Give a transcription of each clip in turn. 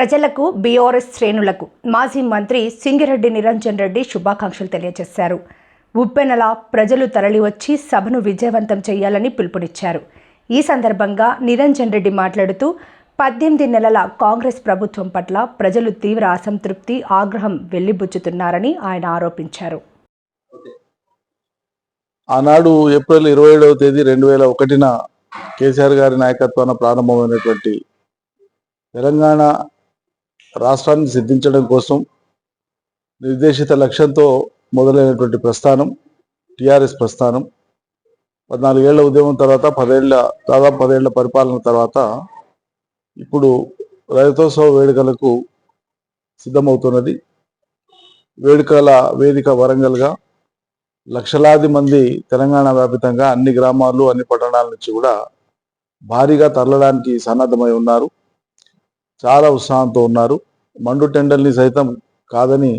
ప్రజలకు బీఆర్ఎస్ శ్రేణులకు మాజీ మంత్రి సింగిరెడ్డి నిరంజన్ రెడ్డి శుభాకాంక్షలు తెలియజేశారు. ఉప్పెనల ప్రజలు తరలివచ్చి సభను విజయవంతం చేయాలని పిలుపునిచ్చారు. ఈ సందర్భంగా నిరంజన్ రెడ్డి మాట్లాడుతూ పద్దెనిమిది నెలల కాంగ్రెస్ ప్రభుత్వం పట్ల ప్రజలు తీవ్ర అసంతృప్తి ఆగ్రహం వెళ్ళిబుచ్చుతున్నారని ఆయన ఆరోపించారు. ఆనాడు ఏప్రిల్ ఇరవై ఏడవ తేదీ రెండు వేల ఒకటిన కేసీఆర్ గారి నాయకత్వాన ప్రారంభమైనటువంటి తెలంగాణ రాష్ట్రాన్ని సిద్ధించడం కోసం నిర్దేశిత లక్ష్యంతో మొదలైనటువంటి ప్రస్థానం టిఆర్ఎస్ ప్రస్థానం పద్నాలుగేళ్ళ ఉద్యమం తర్వాత పదేళ్ళ దాదాపు పదేళ్ళ పరిపాలన తర్వాత ఇప్పుడు రైతోత్సవ వేడుకలకు సిద్ధమవుతున్నది. వేడుకల వేదిక వరంగల్గా లక్షలాది మంది తెలంగాణ వ్యాపితంగా అన్ని గ్రామాలు అన్ని పట్టణాల నుంచి కూడా భారీగా తరలడానికి సన్నద్ధమై ఉన్నారు. చాలా ఉత్సాహంతో ఉన్నారు. మండు టెండల్ని సైతం కాదని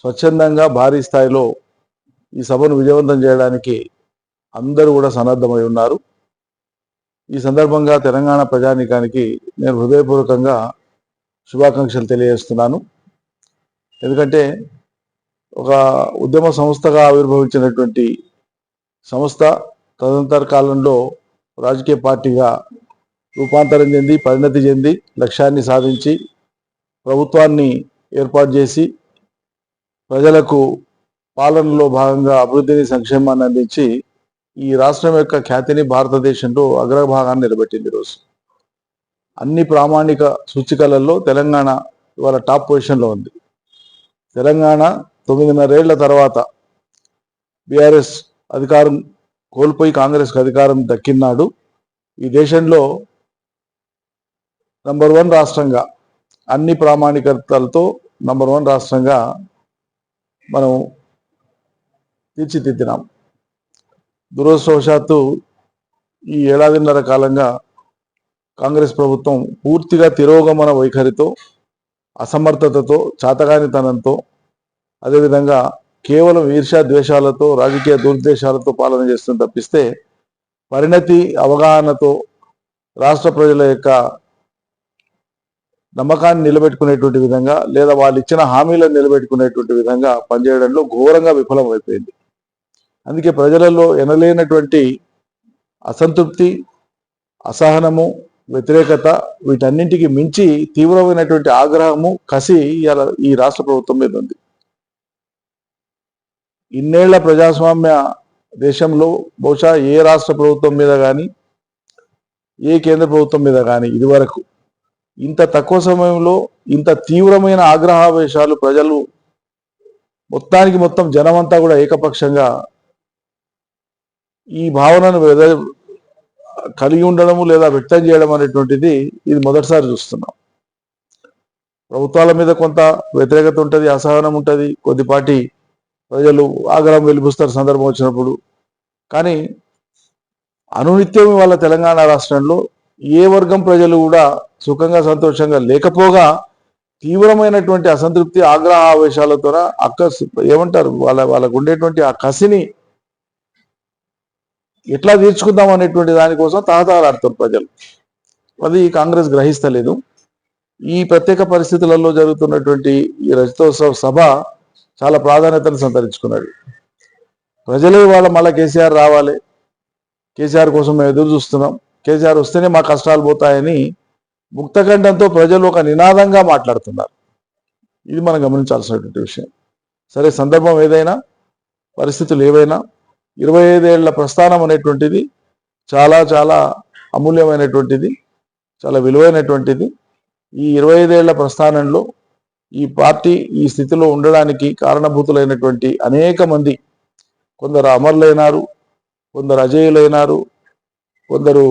స్వచ్ఛందంగా భారీ స్థాయిలో ఈ సభను విజయవంతం చేయడానికి అందరూ కూడా సన్నద్ధమై ఉన్నారు. ఈ సందర్భంగా తెలంగాణ ప్రజానీకానికి నేను హృదయపూర్వకంగా శుభాకాంక్షలు తెలియజేస్తున్నాను. ఎందుకంటే ఒక ఉద్యమ సంస్థగా ఆవిర్భవించినటువంటి సంస్థ తదనంతర కాలంలో రాజకీయ పార్టీగా రూపాంతరం చెంది పరిణతి చెంది లక్ష్యాన్ని సాధించి ప్రభుత్వాన్ని ఏర్పాటు చేసి ప్రజలకు పాలనలో భాగంగా అభివృద్ధిని సంక్షేమాన్ని అందించి ఈ రాష్ట్రం యొక్క ఖ్యాతిని భారతదేశంలో అగ్రభాగాన్ని నిలబెట్టింది ఈరోజు అన్ని ప్రామాణిక సూచికలలో తెలంగాణ ఇవాళ టాప్ పొజిషన్లో ఉంది. తెలంగాణ తొమ్మిదిన్నరేళ్ళ తర్వాత బీఆర్ఎస్ అధికారం కోల్పోయి కాంగ్రెస్కి అధికారం దక్కినాడు. ఈ దేశంలో నంబర్ వన్ రాష్ట్రంగా అన్ని ప్రామాణికతలతో నంబర్ వన్ రాష్ట్రంగా మనం తీర్చిదిద్దినాం. దురదృష్టవశాత్తు ఈ ఏడాదిన్నర కాలంగా కాంగ్రెస్ ప్రభుత్వం పూర్తిగా తిరోగమన వైఖరితో అసమర్థతతో చాతగానితనంతో అదేవిధంగా కేవలం ఈర్ష్యా ద్వేషాలతో రాజకీయ దుర్దేశాలతో పాలన చేస్తుంది తప్పిస్తే పరిణతి అవగాహనతో రాష్ట్ర ప్రజల యొక్క నమ్మకాన్ని నిలబెట్టుకునేటువంటి విధంగా లేదా వాళ్ళు ఇచ్చిన హామీలను నిలబెట్టుకునేటువంటి విధంగా పనిచేయడంలో ఘోరంగా విఫలమైపోయింది. అందుకే ప్రజలలో ఎనలేనటువంటి అసంతృప్తి అసహనము వ్యతిరేకత వీటన్నింటికి మించి తీవ్రమైనటువంటి ఆగ్రహము కసి ఈ రాష్ట్ర ప్రభుత్వం మీద ఉంది. ఇన్నేళ్ళ ప్రజాస్వామ్య దేశంలో బహుశా ఏ రాష్ట్ర ప్రభుత్వం మీద కానీ ఏ కేంద్ర ప్రభుత్వం మీద కానీ ఇదివరకు ఇంత తక్కువ సమయంలో ఇంత తీవ్రమైన ఆగ్రహావేశాలు ప్రజలు మొత్తానికి మొత్తం జనమంతా కూడా ఏకపక్షంగా ఈ భావనను కలిగి ఉండడము లేదా వ్యక్తం చేయడం అనేటువంటిది ఇది మొదటిసారి చూస్తున్నాం. ప్రభుత్వాల మీద కొంత వ్యతిరేకత ఉంటుంది అసహనం ఉంటుంది. కొద్దిపాటి ప్రజలు ఆగ్రహం వెలిపిస్తారు సందర్భం వచ్చినప్పుడు. కానీ అనునిత్యం వాళ్ళ తెలంగాణ రాష్ట్రంలో ఏ వర్గం ప్రజలు కూడా సుఖంగా సంతోషంగా లేకపోగా తీవ్రమైనటువంటి అసంతృప్తి ఆగ్రహ ఆవేశాలతో అక్క ఏమంటారు? వాళ్ళ వాళ్ళకు ఉండేటువంటి ఆ కసిని ఎట్లా తీర్చుకుందాం అనేటువంటి దానికోసం తహతహలాడుతారు ప్రజలు. అది కాంగ్రెస్ గ్రహిస్తలేదు. ఈ ప్రత్యేక పరిస్థితులలో జరుగుతున్నటువంటి ఈ రజతోత్సవ సభ చాలా ప్రాధాన్యతను సంతరించుకున్నది. ప్రజలే వాళ్ళ మళ్ళీ కేసీఆర్ రావాలి. కేసీఆర్ కోసం మేము ఎదురు చూస్తున్నాం కేసీఆర్ వస్తేనే మా కష్టాలు పోతాయని ముక్తఖండంతో ప్రజలు ఒక నినాదంగా మాట్లాడుతున్నారు. ఇది మనం గమనించాల్సినటువంటి విషయం. సరే సందర్భం ఏదైనా పరిస్థితులు ఏవైనా ఇరవై ఐదేళ్ళ ప్రస్థానం అనేటువంటిది చాలా చాలా అమూల్యమైనటువంటిది చాలా విలువైనటువంటిది. ఈ ఇరవై ఐదేళ్ళ ప్రస్థానంలో ఈ పార్టీ ఈ స్థితిలో ఉండడానికి కారణభూతులైనటువంటి అనేక మంది కొందరు అమరులైనారు కొందరు అజేయులైనారు కొందరు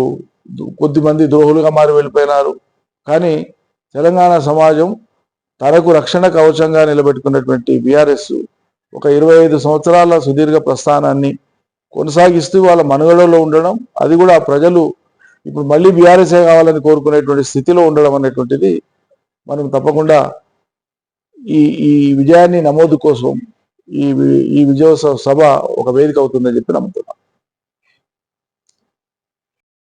దు- కొద్దిమంది ద్రోహులుగా మారి వెళ్ళిపోయినారు కానీ తెలంగాణ సమాజం తనకు రక్షణ కవచంగా నిలబెట్టుకున్నటువంటి బీఆర్ఎస్ ఒక ఇరవై ఐదు సంవత్సరాల సుదీర్ఘ ప్రస్థానాన్ని కొనసాగిస్తూ వాళ్ళ మనుగడలో ఉండడం అది కూడా ప్రజలు ఇప్పుడు మళ్ళీ బీఆర్ఎస్ఏ కావాలని కోరుకునేటువంటి స్థితిలో ఉండడం అనేటువంటిది మనం తప్పకుండా ఈ ఈ విజయాన్ని నమోదు కోసం ఈ ఈ విజయోత్సవ సభ ఒక వేదిక అవుతుందని చెప్పి నమ్ముతున్నాం.